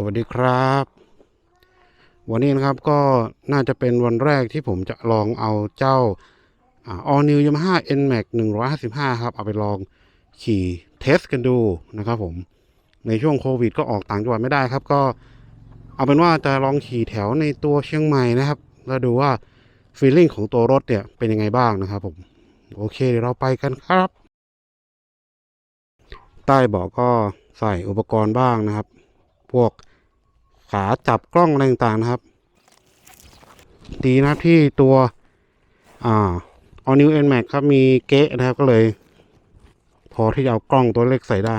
สวัสดีครับ วันนี้นะครับก็น่าจะเป็นวันแรกที่ผมจะลองเอาเจ้าอ่า All New Yamaha NMAX 155 ครับ เอาไปลองขี่เทสกันดูนะครับผม ในช่วงโควิดก็ออกต่างจังหวัดไม่ได้ครับ ก็เอาเป็นว่าจะลองขี่แถวในตัวเชียงใหม่นะครับ แล้วดูว่าฟีลลิ่งของตัวรถเนี่ยเป็นยังไงบ้างนะครับผม โอเคเดี๋ยวเราไปกันครับ ใต้เบาะก็ใส่อุปกรณ์บ้างนะครับ พวก ขาจับกล้องอะไรต่างๆนะครับ ดีนะที่ตัวอ่า All New NMAX ครับมีเกะนะครับก็เลย พอที่จะเอากล้องตัวเล็กใส่ได้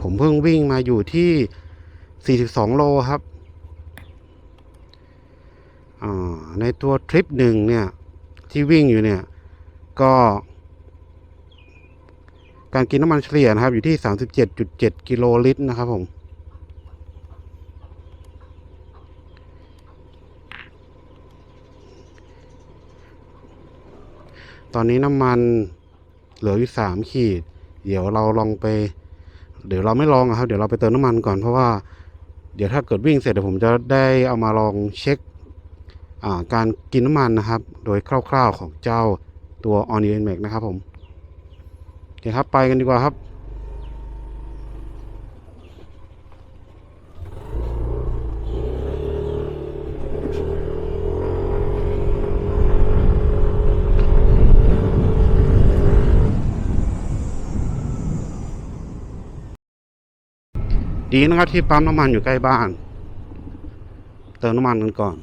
ผมเพิ่งวิ่งมาอยู่ที่ 42 โลครับอ่าในตัวทริปหนึ่งเนี่ย ที่วิ่งอยู่เนี่ย ก็ การกินน้ำมันเฉลี่ยนะครับ อยู่ที่ 37.7 กิโลลิตรนะครับผมตอนนี้น้ำมันเหลืออยู่สามขีด เดี๋ยวเราลองไป เดี๋ยวเราไม่ลองครับ เดี๋ยวเราไปเติมน้ำมันก่อนเพราะว่า เดี๋ยวถ้าเกิดวิ่งเสร็จเดี๋ยวผมจะได้เอามาลองเช็คการกินน้ำมันนะครับ โดยคร่าวๆของเจ้า ตัว On n m a x นะครับผมโอเคครับไปกันดีกว่าครับดีนะครับที่ปั๊มน้ำมันอยู่ใกล้บ้าน เติมน้ำมันกันก่อน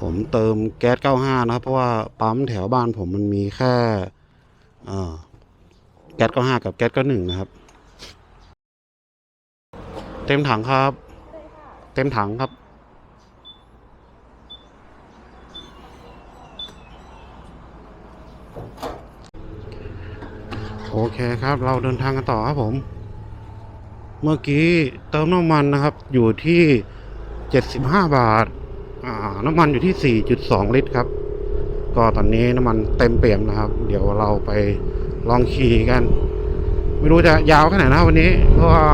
ผมเติมแก๊ส 95 นะครับ เพราะว่าปั๊มแถวบ้านผมมันมีแค่แก๊ส 95 กับแก๊ส 91 นะครับ เต็มถังครับ เต็มถังครับ โอเคครับ เราเดินทางกันต่อครับผม เมื่อกี้เติมน้ำมันนะครับ อยู่ที่ 75 บาทอ่า น้ำมันอยู่ที่ 4.2 ลิตรครับ ก็ตอนนี้น้ำมันเต็มเปี่ยมนะครับ เดี๋ยวเราไปลองขี่กัน ไม่รู้จะยาวแค่ไหนนะวันนี้เพราะว่า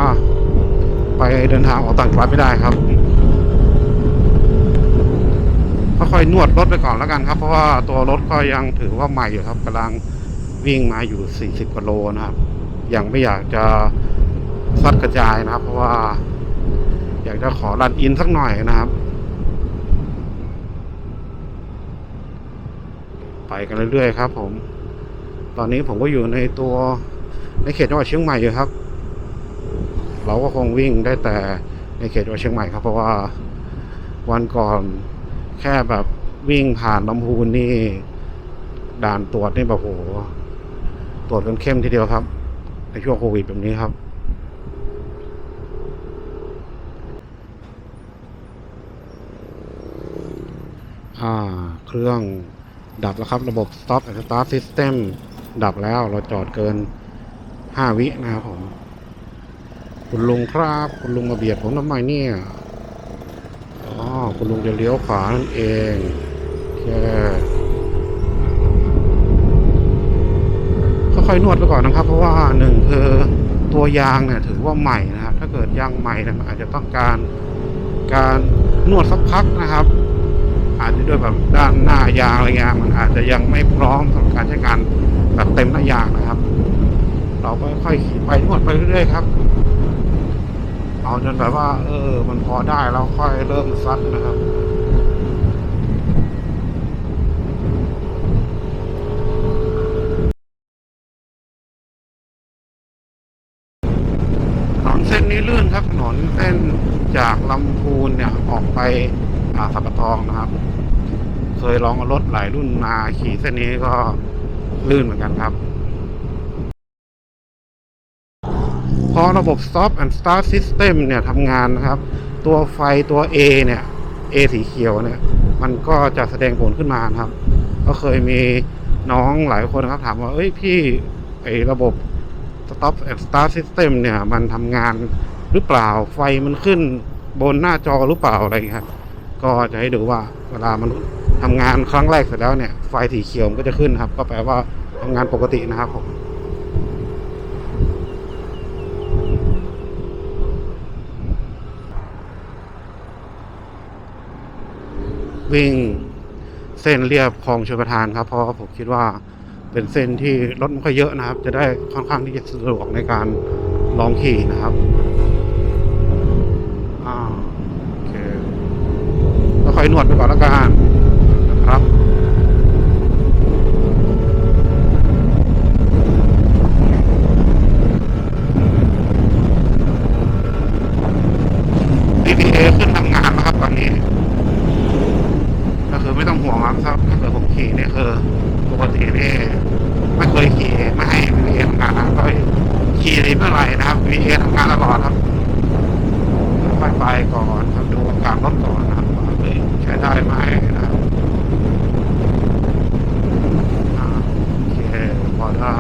ไปเดินทางออกต่างจังหวัดไม่ได้ครับค่อยๆนวดรถไปก่อนแล้วกันครับ เพราะว่าตัวรถก็ยังถือว่าใหม่อยู่ครับกำลังวิ่งมาอยู่ 40กิโลนะครับ ยังไม่อยากจะซัดกระจายนะครับ เพราะว่า อยากจะขอรันอินสักหน่อยนะครับ ไปกันเรื่อยๆครับ ผม ตอนนี้ผมก็อยู่ในตัวในเขตจังหวัดเชียงใหม่อยู่ครับ เราก็คงวิ่งได้แต่ในเขตจังหวัดเชียงใหม่ครับ เพราะว่าวันก่อนแค่แบบวิ่งผ่านลำพูนนี่ ด่านตรวจนี่แบบโหตรวจกันเข้มทีเดียวครับ ในช่วงโควิดแบบนี้ครับอ่าเครื่อง ดับแล้วครับ ระบบ stop and start system ดับแล้วเราจอดเกิน 5 วินะครับผม คุณลุงครับ คุณลุงมาเบียดผมทำไมเนี่ยอ๋อคุณลุงจะเลี้ยวขวานั่นเองแค่ค่อยๆนวดไปก่อนนะครับ เพราะว่าหนึ่งคือตัวยางเนี่ยถือว่าใหม่นะครับ ถ้าเกิดยางใหม่เนี่ยมันอาจจะต้องการการนวดสักพักนะครับ อาจจะด้วยแบบด้านหน้ายางอะไรเงี้ยมันอาจจะยังไม่พร้อมสำหรับการใช้งานแบบเต็มหน้ายางนะครับ เราก็ค่อยขี่ไปนวดไปเรื่อยๆครับ เอาจนแบบว่า เออ มันพอได้แล้วค่อยเริ่มซัดนะครับถนนเส้นนี้ลื่นครับถนนเส้นจากลำพูนเนี่ยออกไป อ่าสับปะทองนะครับ เคยลองรถหลายรุ่นมาขี่เส้นนี้ก็ลื่นเหมือนกันครับ พอระบบ stop and start system เนี่ยทำงานนะครับ ตัวไฟตัว A เนี่ย A สีเขียวเนี่ย มันก็จะแสดงผลขึ้นมานะครับ ก็เคยมีน้องหลายคนนะครับ ถามว่า เอ้ยพี่ไอ้ระบบ stop and start system เนี่ย มันทำงานหรือเปล่าไฟมันขึ้นบนหน้าจอหรือเปล่าอะไรอย่างเงี้ยครับ ก็จะให้ดูว่าเวลามันทำงานครั้งแรกเสร็จแล้วเนี่ย ไฟสีเขียวมันก็จะขึ้นครับ ก็แปลว่าทำงานปกตินะครับผมวิ่งเส้นเรียบคลองชลประทานครับ เพราะผมคิดว่าเป็นเส้นที่รถไม่ค่อยเยอะนะครับ จะได้ค่อนข้างที่จะสะดวกในการลองขี่นะครับอ่าโอเคก็ค่อย นวดไปก่อนละกันนะครับ DPA ขึ้นทำงานแล้วครับตอนนี้ ก็คือไม่ต้องห่วงครับถ้าเกิดผมขี่เนี่ยคือปกตินี่ไม่เคยขี่ไม่ให้ VA ทำงานนะก็ขี่เมื่อไหร่นะครับ VA ทำงานตลอดครับค่อยไปก่อนครับดูอาการรถก่อน ได้ไหมนะโอเคพอได้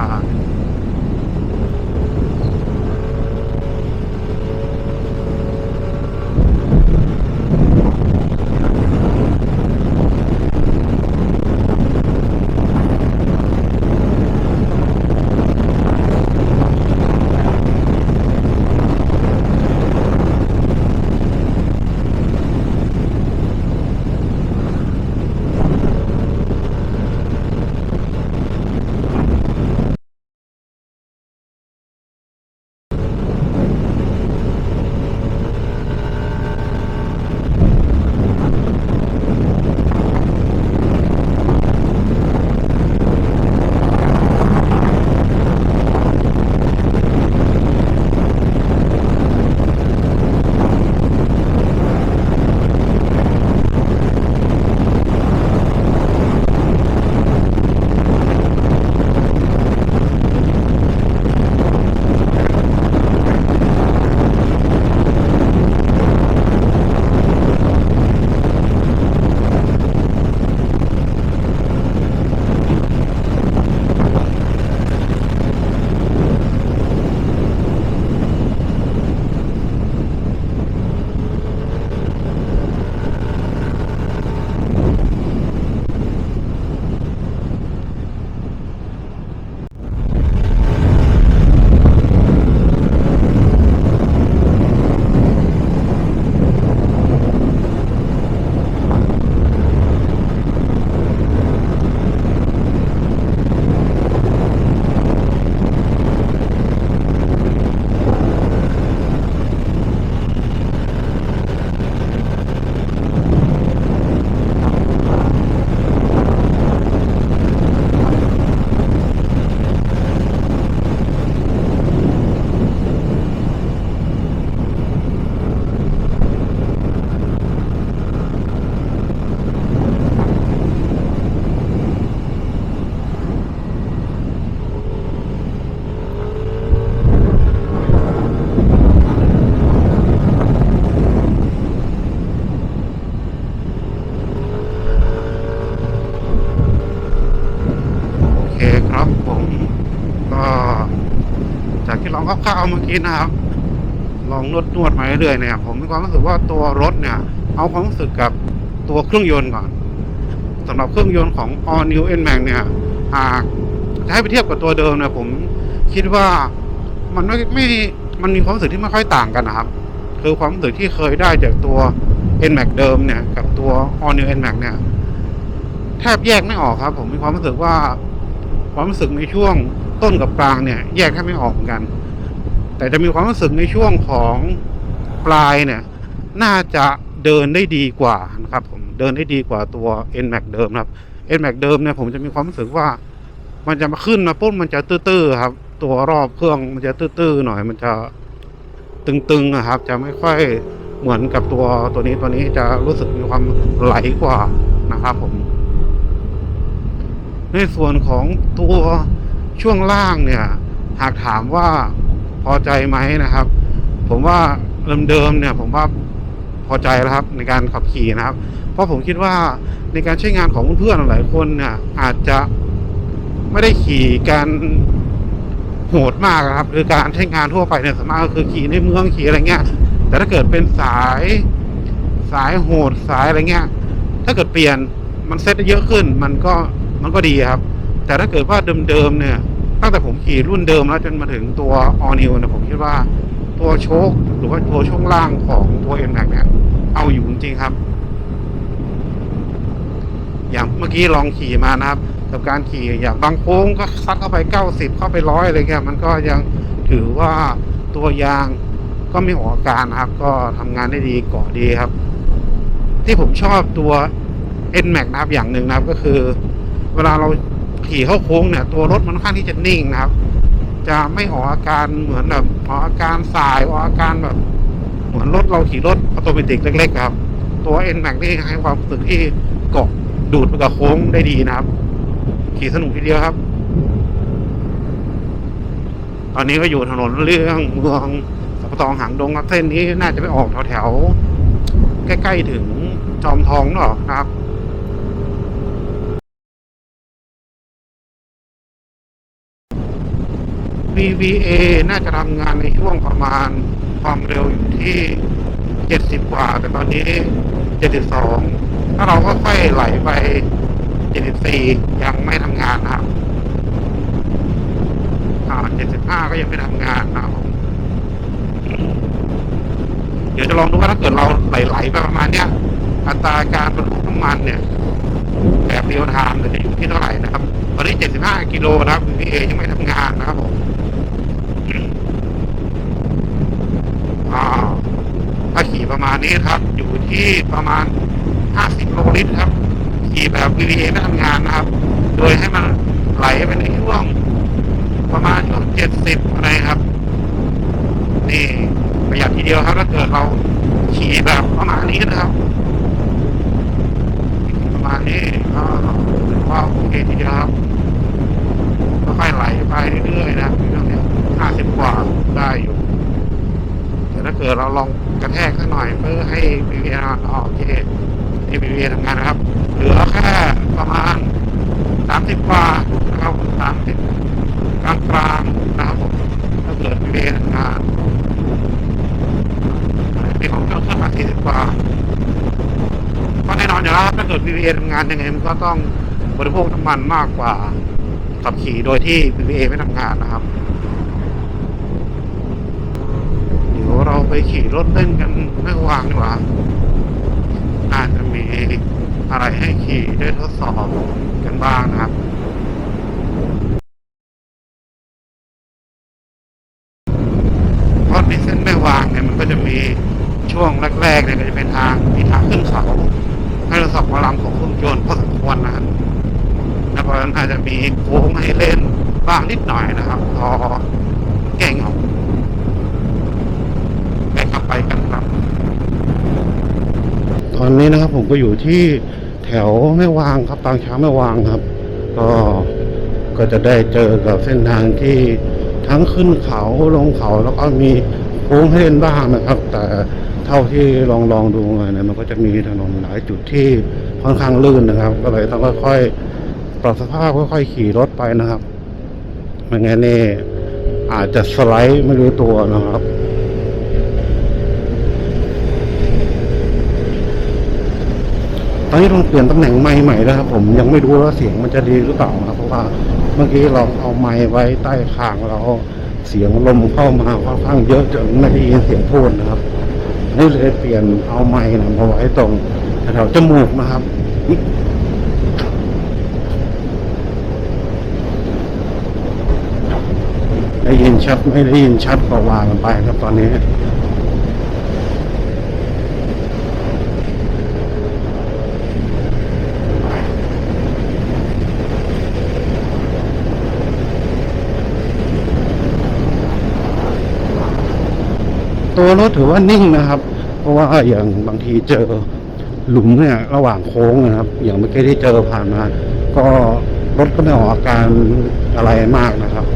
จากที่ลอามื่อกี้นะครับ ลองนวดนวดมาเรื่อยๆเนี่ยผมมีความรู้สึกว่าตัวรถเนี่ย เอาความรู้สึกกับตัวเครื่องยนต์ก่อนสำหรับเครื่องยนต์ของ All New N Max เนี่ยหากจะให้ไปเทียบกับตัวเดิมเนี่ยผมคิดว่ามันไม่ไม่มันมีความรู้สึกที่ไม่ค่อยต่างกันนะครับ คือความรู้สึกที่เคยได้จากตัว N Max เดิมเนี่ย กับตัว All New N Max เนี่ย แทบแยกไม่ออกครับ ผมมีความรู้สึกว่า ความรู้สึกในช่วงต้นกับกลางเนี่ย แยกแทบไม่ออกเหมือนกัน แต่จะมีความรู้สึกในช่วงของปลายเนี่ย น่าจะเดินได้ดีกว่านะครับผมเดินได้ดีกว่าตัว N Max เดิมครับ N Max เดิมเนี่ยผมจะมีความรู้สึกว่า มันจะมาขึ้นมาปุ๊บมันจะตื้อๆครับ ตัวรอบเครื่องมันจะตื้อๆหน่อย มันจะตึงๆนะครับ จะไม่ค่อยเหมือนกับตัวตัวนี้ตัวนี้จะรู้สึกมีความไหลกว่านะครับผม ในส่วนของตัวช่วงล่างเนี่ย หากถามว่า พอใจไหมนะครับ ผมว่าเดิมๆเนี่ย ผมว่าพอใจแล้วครับในการขับขี่นะครับ เพราะผมคิดว่าในการใช้งานของเพื่อนๆหลายคนเนี่ยอาจจะไม่ได้ขี่กันโหดมากครับคือการใช้งานทั่วไปเนี่ยสวนมากก็คือขี่ในเมืองขี่อะไรเงี้ย แต่ถ้าเกิดเป็นสายสายโหดสายอะไรเงี้ย ถ้าเกิดเปลี่ยนมันเซ็ตเยอะขึ้น มันก็มันก็ดีครับ แต่ถ้าเกิดว่าเดิมๆเนี่ย ตั้งแต่ผมขี่รุ่นเดิมแล้วจนมาถึงตัว All New นี่ยผมคิดว่าตัวโชคหรือว่าตัวช่วงล่างของตัว n m a x เนี่ยเอาอยู่จริงครับ อย่างเมื่อกี้ลองขี่มานะครับ กับการขี่อย่างบางโค้งก็ซัดเข้าไปเก้าสิบเข้าไปร้อยอะไรเงี้ยมันก็ยังถือว่าตัวยางก็ไม่ออกอาการนะครับ ก็ทำงานได้ดีเกาะดีครับ ที่ผมชอบตัว n m a x นะครับอย่างหนึ่งนะครับก็คือ เวลาเรา ขี่เข้าโค้งเนี่ย ตัวรถมันค่อนข้างที่จะนิ่งนะครับ จะไม่ออกอาการเหมือนแบบออกอาการสายออกอาการแบบ เหมือนรถเราขี่รถออโตเมติกเล็ก ๆ ครับ ตัว n m a x นี่ให้ความรู้สึกที่เกาะดูดไปกับโค้งได้ดีนะครับ ขี่สนุกทีเดียวครับ ตอนนี้ก็อยู่ถนนเรื่องเมืองสัปตองหางดงครับเส้นนี้น่าจะไปออกแถวๆใกล้ๆถึงจอมทองหรอครับ VVA น่าจะทำงานในช่วงประมาณความเร็วอยู่ที่ 70 กว่า แต่ตอนนี้ 72 ถ้าเราก็ค่อยไหลไป 74 ยังไม่ทำงานนะครับอ่า75 ก็ยังไม่ทำงานนะครับเดี๋ยวจะลองดูว่าถ้าเกิดเราไหลๆไปประมาณเนี้ย อัตราการบรรทุกน้ำมันเนี่ยแบบเรียลไทม์เนี่ยจะอยู่ที่เท่าไหร่นะครับ ตอนนี้ 75 กิโลนะครับ VVA ยังไม่ทำงานนะครับผม อ่า ถ้าขี่ประมาณนี้ครับ อยู่ที่ประมาณ 50โลลิตรครับ ขี่แบบ VVA ไม่ทำงานนะครับ โดยให้มันไหลไปในช่วง ประมาณช่วง 70 อะไรครับ นี่ประหยัดทีเดียวครับถ้าเกิดเราขี่แบบประมาณนี้นะครับ ประมาณนี้ก็ถือว่าโอเคทีเดียวครับค่อยไหลไปเรื่อยๆนะเรื่องนี้ห้าสิบกว่าได้อยู่ ถ้าเกิดเราลองกระแทกสักหน่อยเพื่อให้ BBA โอเคให้ BBA ทำงานนะครับ เหลือแค่ประมาณสามสิบกว่านะครับสามสิบกลางกลางนะครับผมถ้าเกิด BBA ทำงานมีของเครื่องขึ้นมาสี่สิบกว่าก็แน่นอนอยู่แล้วถ้าเกิด VVA ทำงานยังไงมันก็ต้องบริโภคน้ำมันมากกว่าขับขี่โดยที่ VVA ไม่ทำงานนะครับ เราไปขี่รถเล่นกันไม่วางดีกว่าน่าจะมีอะไรให้ขี่ได้ทดสอบกันบ้างนะครับเพราะในเส้นแม่วางเนี่ยมันก็จะมีช่วงแรกๆเนี่ยก็จะเป็นทางมีทางขึ้นเขาให้เราสอบพลังของเครื่องยนต์พอสมควรนะครับแล้วก็อาจจะมีโค้งให้เล่นบ้างนิดหน่อยนะครับพอเก่งเอาไปขับไปกันครับ ตอนนี้นะครับผมก็อยู่ที่แถวแม่วางครับปางช้างแม่วางครับ ก็ก็จะได้เจอกับเส้นทางที่ทั้งขึ้นเขาลงเขาแล้วก็มีโค้งให้เล่นบ้างนะครับ แต่เท่าที่ลองลองดูมาเนี่ยมันก็จะมีถนนหลายจุดที่ค่อนข้างลื่นนะครับ ก็เลยต้องค่อยๆปรับสภาพค่อยๆขี่รถไปนะครับไม่งั้นนี่อาจจะสไลด์ไม่รู้ตัวนะครับ ตอนนี้ต้องเปลี่ยนตำแหน่งไม้ใหม่แล้วครับผมยังไม่รู้ว่าเสียงมันจะดีหรือเปล่าครับเพราะว่าเมื่อกี้เราเอาไม้ไว้ใต้คางแล้วเสียงลมเข้ามาค่อนข้างเยอะจนไม่ได้ยินเสียงพูดนะครับนี่เลยเปลี่ยนเอาไม้นะมาไว้ตรงแถวจมูกนะครับได้ยินชัดไม่ได้ยินชัดก็วางกันไปครับตอนนี้ ตัวรถถือว่านิ่งนะครับ เพราะว่าอย่างบางทีเจอหลุมเนี่ยระหว่างโค้งนะครับ อย่างเมื่อกี้ที่เจอผ่านมา ก็รถก็ไม่ออกอาการอะไรมากนะครับ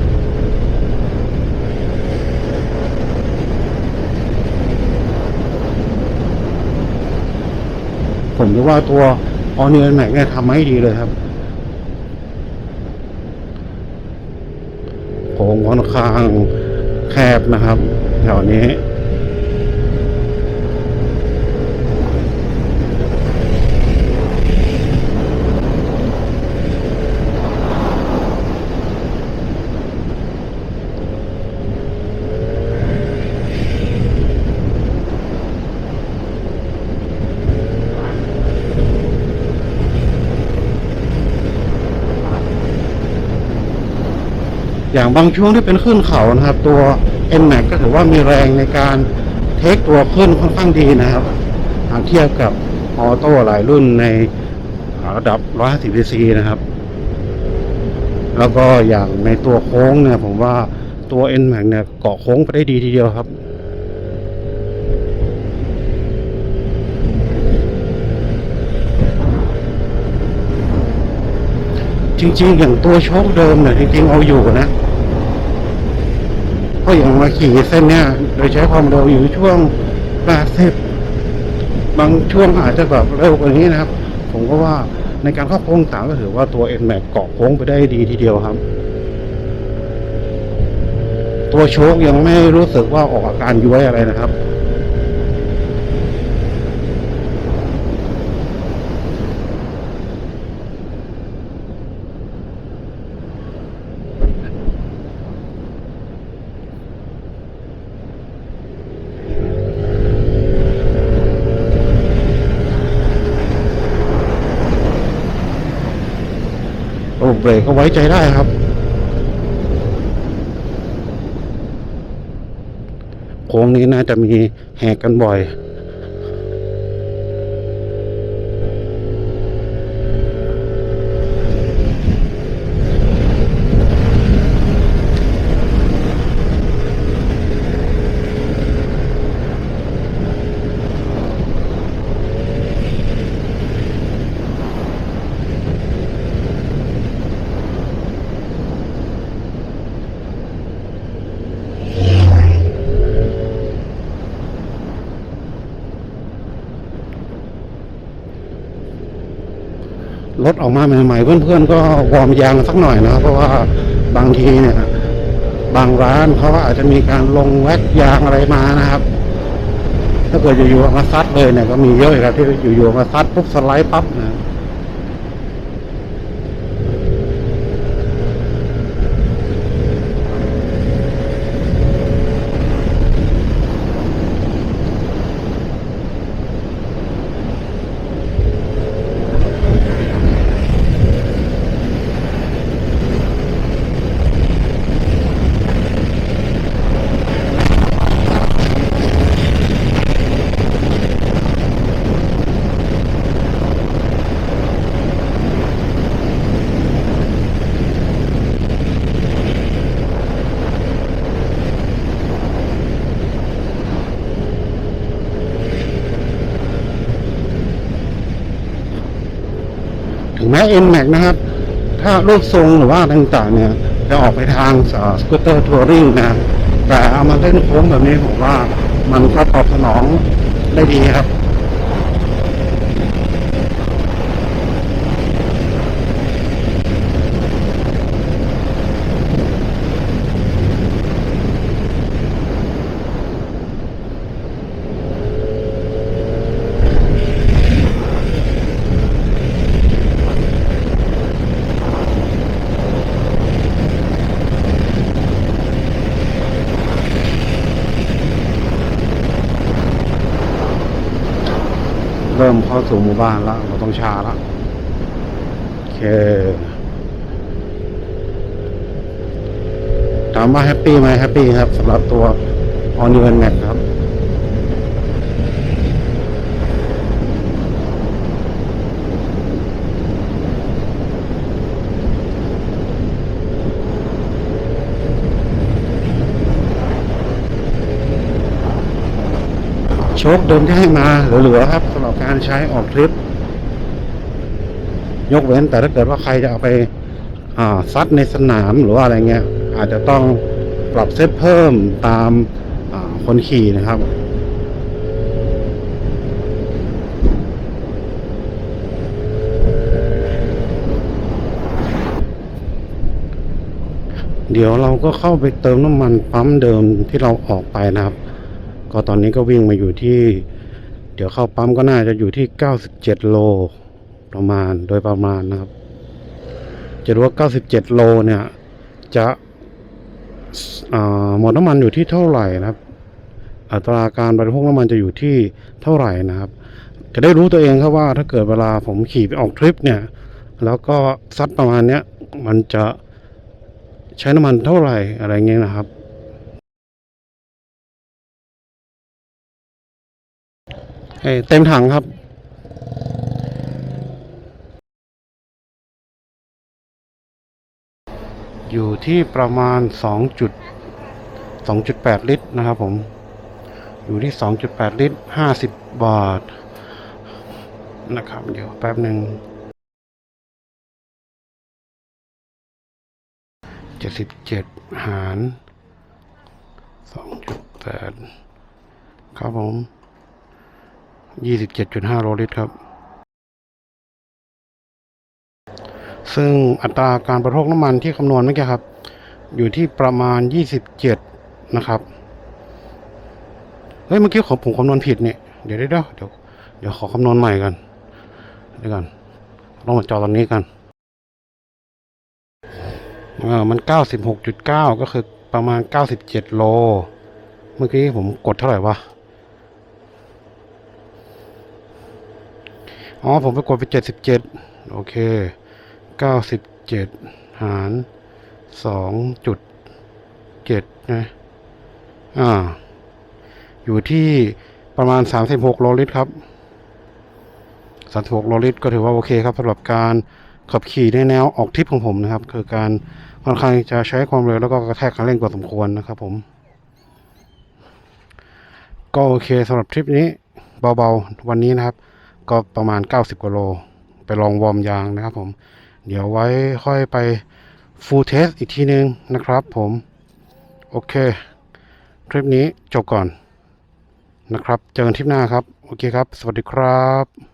ผมคิดว่าตัวออเนียนแม็กเนี่ยทำให้ดีเลยครับคค้งค่อนข้างแคบนะครับ แถวนี้ อย่างบางช่วงที่เป็นขึ้นเขานะครับ ตัว n m a x ก็ถือว่ามีแรงในการเทคตัวขึ้นค่อนข้างดีนะครับหากเทียบกับออโต้หลายรุ่นในระดับ 150 cc นะครับ แล้วก็อย่างในตัวโค้งเนี่ยผมว่าตัว n m a x เนี่ยเกาะโค้งไปได้ดีทีเดียวครับจริงๆ อย่างตัวโชคเดิมเนี่ยจริงๆ เอาอยู่นะ ก็อย่างมาขี่เส้นเนี้ยโดยใช้ความเร็วอยู่ช่วง 80 บางช่วงอาจจะแบบเร็วกว่านี้นะครับ ผมก็ว่าในการเข้าโค้งต่างก็ถือว่าตัว n m a x เกาะโค้งไปได้ดีทีเดียวครับ ตัวโชคยังไม่รู้สึกว่าออกอาการย้วยอะไรนะครับ เบรกก็ไว้ใจได้ครับ โค้งนี้น่าจะมีแหกกันบ่อย ออกมาใหม่ๆ เพื่อนๆ ก็วอร์มยางสักหน่อยนะเพราะว่าบางทีเนี่ย บางร้านเขาอาจจะมีการลงแว็กยางอะไรมานะครับ ถ้าเกิดอยู่ๆมาซัดเลยเนี่ยก็มีเยอะครับที่อยู่ๆมาซัดปุ๊บสไลด์ปั๊บนะ แม้ n m a x นะครับ ถ้ารูปทรงหรือว่าต่างๆ เนี่ย จะออกไปทางสกูตเตอร์ทัวริงนะแต่เอามาเล่นโค้งแบบนี้ผมว่ามันก็ตอบสนองได้ดีครับ เริ่มเข้าสู่หมู่บ้านแล้วเราต้องชาแล้วโอเคถามว่าแฮปปี้ไหมแฮปปี้ครับสำหรับตัวออนิเวนแม็กครับ โชคเดิมที่ให้มาเหลือๆครับสำหรับการใช้ออกทริป ยกเว้นแต่ถ้าเกิดว่าใครจะเอาไปอ่าซัดในสนามหรือว่าอะไรเงี้ย อาจจะต้องปรับเซตเพิ่มตามาคนขี่นะครับเดี๋ยวเราก็เข้าไปเติมน้ำมันปั๊มเดิมที่เราออกไปนะครับ ก็ตอนนี้ก็วิ่งมาอยู่ที่ เดี๋ยวเข้าปั๊มก็น่าจะอยู่ที่ 97 โลประมาณโดยประมาณนะครับ จะรู้ว่า 97 โลเนี่ย จะอ่าหมดน้ำมันอยู่ที่เท่าไหร่นะครับ อัตราการบริโภคน้ำมันจะอยู่ที่เท่าไหร่นะครับ จะได้รู้ตัวเองครับว่าถ้าเกิดเวลาผมขี่ไปออกทริปเนี่ย แล้วก็ซัดประมาณเนี้ยมันจะใช้น้ำมันเท่าไหร่อะไรเงี้ยนะครับ เต็มถังครับอยู่ที่ประมาณ2จุด2.8 ลิตรนะครับผม อยู่ที่ 2.8 ลิตร 50 บาท นะครับ เดี๋ยวแป๊บหนึ่ง77หาร 2.8 ครับผม 27.5โลลิตรครับ ซึ่งอัตราการบริโภคน้ำมันที่คำนวณเมื่อกี้ครับ อยู่ที่ประมาณ27นะครับเฮ้ยเมื่อกี้ผมผมคำนวณผิดเนี่ยเดี๋ยวเดี๋ยวเดี๋ยวเดี๋ยวขอคำนวณใหม่กันเดี๋ยวก่อนต้องมาจอตอนนี้กันเออมัน96.9ก็คือประมาณ97โล เมื่อกี้ผมกดเท่าไหร่วะ อ๋อ ผมไปกดไป77โอเค97หาร2.7นะอ่า อยู่ที่ประมาณ36โลลิตรครับ36โลลิตรก็ถือว่าโอเคครับสำหรับการขับขี่ในแนวออกทริปของผมนะครับ คือการค่อนข้างจะใช้ความเร็วแล้วก็กระแทกคันเร่งกว่าสมควรนะครับผม ก็โอเคสำหรับทริปนี้เบาๆวันนี้นะครับ ก็ประมาณ 90กว่าโล ไปลองวอร์มยางนะครับผม เดี๋ยวไว้ค่อยไปฟูลเทสอีกทีนึงนะครับผม โอเคทริปนี้จบก่อนนะครับ เจอกันทริปหน้าครับ โอเคครับ สวัสดีครับ